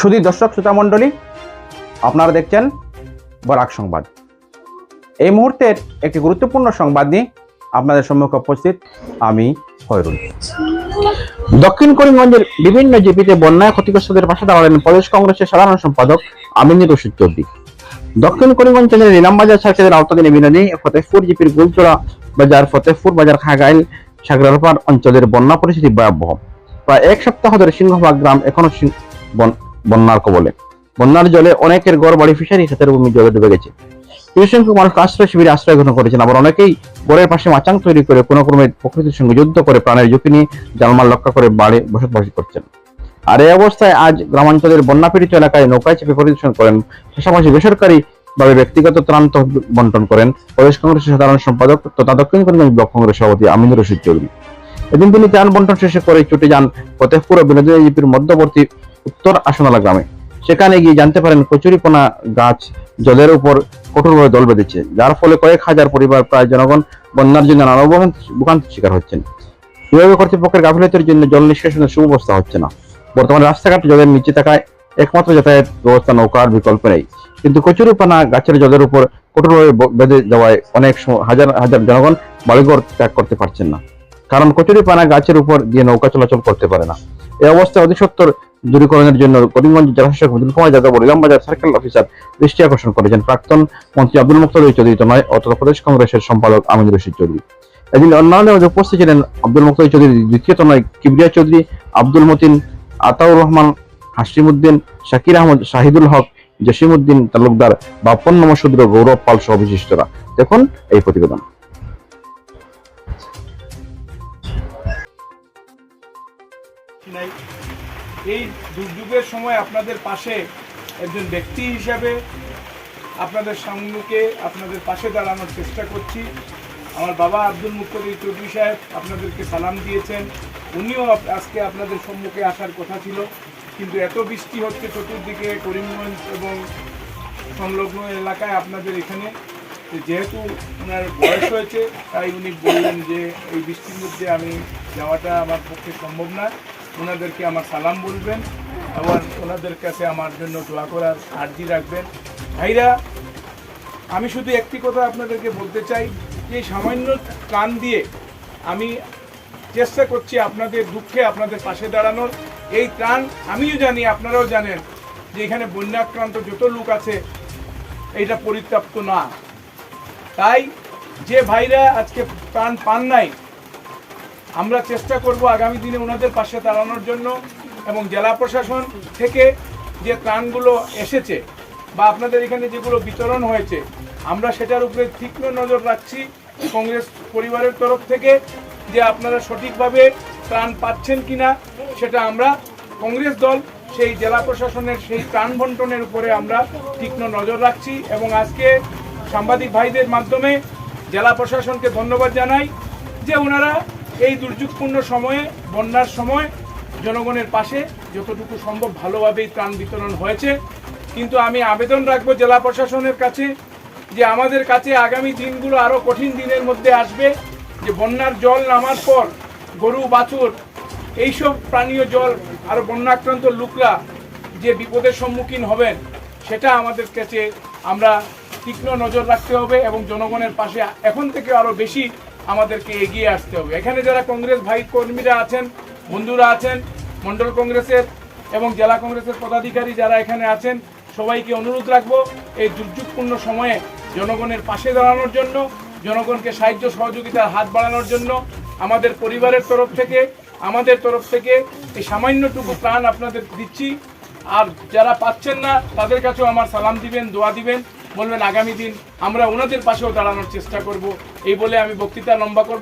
শুধু দর্শক, শ্রোতা মণ্ডলী, আপনারা দেখছেন বরাক সংবাদ। এই মুহূর্তের একটি গুরুত্বপূর্ণ সংবাদ নিয়ে আপনাদের সম্মুখে উপস্থিত আমি খয়রুল। দক্ষিণ করিমগঞ্জের বিভিন্ন জিপিতে বন্যায় ক্ষতিগ্রস্তদের পাশে দাঁড়ালেন প্রদেশ কংগ্রেসের সাধারণ সম্পাদক আমিনুর রশিদ চৌধুরী। দক্ষিণ করিমগঞ্জ জেলার নিলামবাজার সার্কেলের আওতাধীন বিনোদী ফতেহপুর জিপির গুলচোড়া বাজার, ফতেহপুর বাজার, খাগাইল, সাগরারপাড় অঞ্চলের বন্যা পরিস্থিতি ভয়াবহ। প্রায় এক সপ্তাহ ধরে সিংহভাগ গ্রাম এখনও বন্যার কবলে। বন্যার জলে অনেকের ঘর, বাড়ি, ফিশারি ক্ষেতের ভূমি জলে ডুবে গেছে। কিছু সংখ্যক মানুষ আশ্রয় শিবিরে আশ্রয় গ্রহণ করেছেন, আবার অনেকেই ঘরের পাশে মাচাং তৈরি করে কোনো ক্রমে প্রকৃতির সঙ্গে যুদ্ধ করে, প্রাণের ঝুঁকি নিয়ে রক্ষা করে করছেন। আর এই অবস্থায় আজ গ্রামাঞ্চলের এলাকায় নৌকায় চেপে পরিদর্শন করেন, পাশাপাশি বেসরকারি ভাবে ব্যক্তিগত ত্রাণ বন্টন করেন প্রদেশ কংগ্রেসের সাধারণ সম্পাদক তথা দক্ষিণ করিমগঞ্জ ব্লক কংগ্রেস সভাপতি আমিনুর রশিদ চৌধুরী। এদিন তিনি ত্রাণ বন্টন শেষে করে ছুটে যান ফতেহপুর ও বিনোদনী মধ্যবর্তী উত্তর আসনালা গ্রামে। সেখানে গিয়ে জানতে পারেন কচুরিপনা গাছ জলের উপর কঠোরভাবে দল বেঁধেছে, যার ফলে কয়েক হাজার পরিবার প্রায় জনগণ বন্যার জন্য নানা ভোগান্তির শিকার হচ্ছেন। বিভাগীয় কর্তৃপক্ষের গাফিলতির জন্য জল নিষ্কাশনের সুব্যবস্থা হচ্ছে না। বর্তমানে রাস্তাঘাট জলের নিচে থাকায় একমাত্র যাতায়াত ব্যবস্থা নৌকার বিকল্প নেই। কিন্তু কচুরিপানা গাছের জলের উপর কঠোরভাবে বেঁধে যাওয়ায় অনেক হাজার হাজার জনগণ বাড়িঘর ত্যাগ করতে পারছেন না। কারণ কচুরিপানা গাছের উপর দিয়ে নৌকা চলাচল করতে পারে না। এই অবস্থায় অধিসত্তর দূরীকরণের জন্য করিমগঞ্জ জেলাশাসক মজুল কুমার যাদব ইলামবাজার সার্কেল অফিসার দৃষ্টি আকর্ষণ করেছেন প্রাক্তন মন্ত্রী আব্দুল মুক্তর চৌধুরী তনয় অথবা প্রদেশ কংগ্রেসের সম্পাদক আমিনুর রশিদ চৌধুরী। এদিন অন্যান্য উপস্থিত ছিলেন আব্দুল মুক্তর চৌধুরী দ্বিতীয় তনয় কিবরিয়া চৌধুরী, আব্দুল মতিন, আতাউর রহমান হাসিমুদ্দিন শাকির আহমদ, শাহিদুল হক জসিমউদ্দিন তালুকদার, বাপন নমশূদ্র গৌরব পাল সহ বিশিষ্টরা। দেখুন এই প্রতিবেদন। এই দুর্যোগের সময় আপনাদের পাশে একজন ব্যক্তি হিসাবে আপনাদের সম্মুখে আপনাদের পাশে দাঁড়ানোর চেষ্টা করছি। আমার বাবা আব্দুল মুক্তদির চৌধুরী সাহেব আপনাদেরকে সালাম দিয়েছেন। উনিও আজকে আপনাদের সম্মুখে আসার কথা ছিল। কিন্তু এত বৃষ্টি হচ্ছে চতুর্দিকে করিমগঞ্জ এবং সংলগ্ন এলাকায় আপনাদের এখানে। যেহেতু ওনার বয়স হয়েছে, তাই উনি বললেন যে এই বৃষ্টির মধ্যে আমি যাওয়াটা আমার পক্ষে সম্ভব না। ওনাদেরকে আমার সালাম বলবেন এবং ওনাদের কাছে আমার জন্য দোয়া করার আর্জি রাখবেন। ভাইরা, আমি শুধু একটি কথা আপনাদেরকে বলতে চাই, যে সামান্য কান দিয়ে আমি চেষ্টা করছি আপনাদের দুঃখে আপনাদের পাশে দাঁড়ানোর। এই ত্রাণ আমিও জানি, আপনারাও জানেন যে এখানে বন্যাক্রান্ত যত লোক আছে, এটা পরিত্যক্ত না। তাই যে ভাইরা আজকে প্রাণ পান নাই আমরা চেষ্টা করব আগামী দিনে ওনাদের পাশে দাঁড়ানোর জন্য এবং জেলা প্রশাসন থেকে যে ত্রাণগুলো এসেছে বা আপনাদের এখানে যেগুলো বিতরণ হয়েছে, আমরা সেটার উপরে তীক্ষ্ণ নজর রাখছি কংগ্রেস পরিবারের তরফ থেকে যে আপনারা সঠিকভাবে ত্রাণ পাচ্ছেন কিনা, সেটা আমরা কংগ্রেস দল, সেই জেলা প্রশাসনের সেই ত্রাণ বন্টনের উপরে আমরা তীক্ষ্ণ নজর রাখছি এবং আজকে সাংবাদিক ভাইদের মাধ্যমে জেলা প্রশাসনকে ধন্যবাদ জানাই যে ওনারা এই দুর্যোগপূর্ণ সময়ে, বন্যার সময় জনগণের পাশে যতটুকু সম্ভব ভালোভাবেই ত্রাণ বিতরণ হয়েছে। কিন্তু আমি আবেদন রাখব জেলা প্রশাসনের কাছে যে আমাদের কাছে আগামী দিনগুলো আরও কঠিন দিনের মধ্যে আসবে, যে বন্যার জল নামার পর গরু, বাছুর, এইসব প্রাণীয় জল আর বন্যাক্রান্ত লোকরা যে বিপদের সম্মুখীন হবেন, সেটা আমাদের কাছে আমরা তীক্ষ্ণ নজর রাখতে হবে এবং জনগণের পাশে এখন থেকে আরও বেশি আমাদেরকে এগিয়ে আসতে হবে। এখানে যারা কংগ্রেস ভাই কর্মীরা আছেন, বন্ধুরা আছেন মন্ডল কংগ্রেসের এবং জেলা কংগ্রেসের পদাধিকারী যারা এখানে আছেন, সবাইকে অনুরোধ রাখব এই দুর্যোগপূর্ণ সময়ে জনগণের পাশে দাঁড়ানোর জন্য, জনগণকে সাহায্য সহযোগিতার হাত বাড়ানোর জন্য আমাদের পরিবারের তরফ থেকে, আমাদের তরফ থেকে এই সামান্যটুকু প্রাণ আপনাদের দিচ্ছি। আর যারা পাচ্ছেন না, তাদের কাছেও আমার সালাম দিবেন, দোয়া দিবেন। বলবেন, আগামী দিন আমরা ওনাদের পাশেও দাঁড়ানোর চেষ্টা করব। এই বলে আমি বক্তৃতা লম্বা করব।